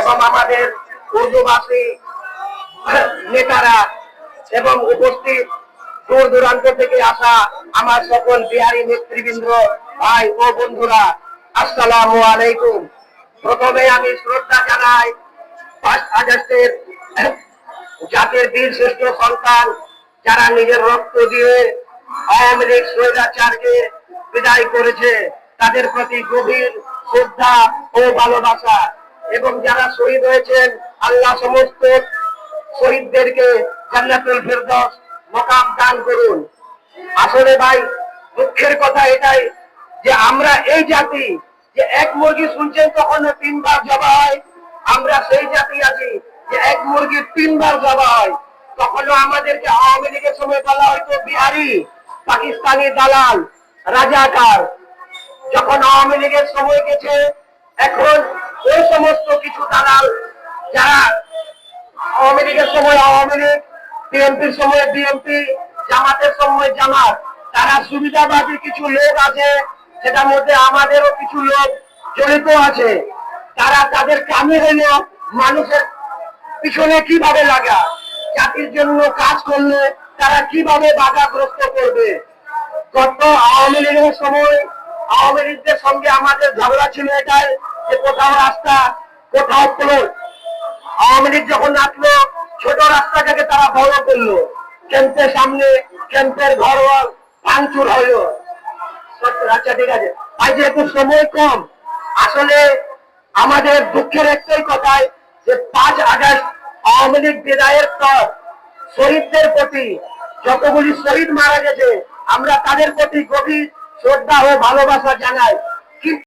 এবং আমাদের উর্দুভাষী নেতারা এবং উপস্থিত দূর দূরান্ত থেকে আসা আমার সকল বিহারি নেতৃবৃন্দ, ভাই ও বন্ধুরা, আসসালামু আলাইকুম। প্রথমে আমি শ্রদ্ধা জানাই ফার্স্ট আগস্টের জাতির বীর শ্রেষ্ঠ সন্তান, যারা নিজের রক্ত দিয়ে আওয়ামী লীগ স্বৈরাচারকে বিদায় করেছে। তাদের প্রতি গভীর শ্রদ্ধা ও ভালোবাসা। এবং যারা শহীদ হয়েছেন, আল্লাহ সমস্ত শহীদদেরকে জান্নাতুল ফেরদৌস মকাম দান করুন। আসলে ভাই, দুঃখের কথা এটাই যে আমরা এই জাতি যে এক মুরগি শুনছেন তখন তিনবার জবা হয়। আমরা সেই জাতি আছি যে এক মুরগি তিনবার জবা হয়। তখনও আমাদেরকে আওয়ামী লীগের সময় বলা হয়তো বিহারি। পাকিস্তানি দালাল, রাজাকার। যখন আওয়ামী লীগের সময় গেছে, এখন ওই সমস্ত কিছু দালাল যারা আওয়ামী লীগের সময় আওয়ামী লীগ, বিএনপির সময় বিএনপি, জামাতের সময় জামাত, তারা সুবিধাবাদী কিছু লোক আছে, সেটার মধ্যে আমাদেরও কিছু লোক জড়িত আছে। তারা তাদের কামে হলো মানুষের পিছনে কীভাবে লাগা? জাতির জন্য কাজ করলে তারা কীভাবে বাধাগ্রস্ত করবে? গত আওয়ামী লীগের সময় আওয়ামী লীগদের সঙ্গে আমাদের ঝগড়া ছিল এটাই যে কোথাও রাস্তা, কোথাও প্লট আওয়ামী লীগ যখন আসলো, ছোট রাস্তাটাকে তারা বড় করল। ক্যাম্পের সামনে, ক্যাম্পের ঘর ভাঙচুর হলো। আচ্ছা ঠিক আছে। তাই যেহেতু সময় কম, আসলে আমাদের দুঃখের একটাই কথাই যে পাঁচ আগস্ট আওয়ামী লীগ বিদায়ের পর শহীদদের প্রতি যতগুলি শহীদ মারা গেছে আমরা তাদের প্রতি গভীর শ্রদ্ধা ও ভালোবাসা জানাই।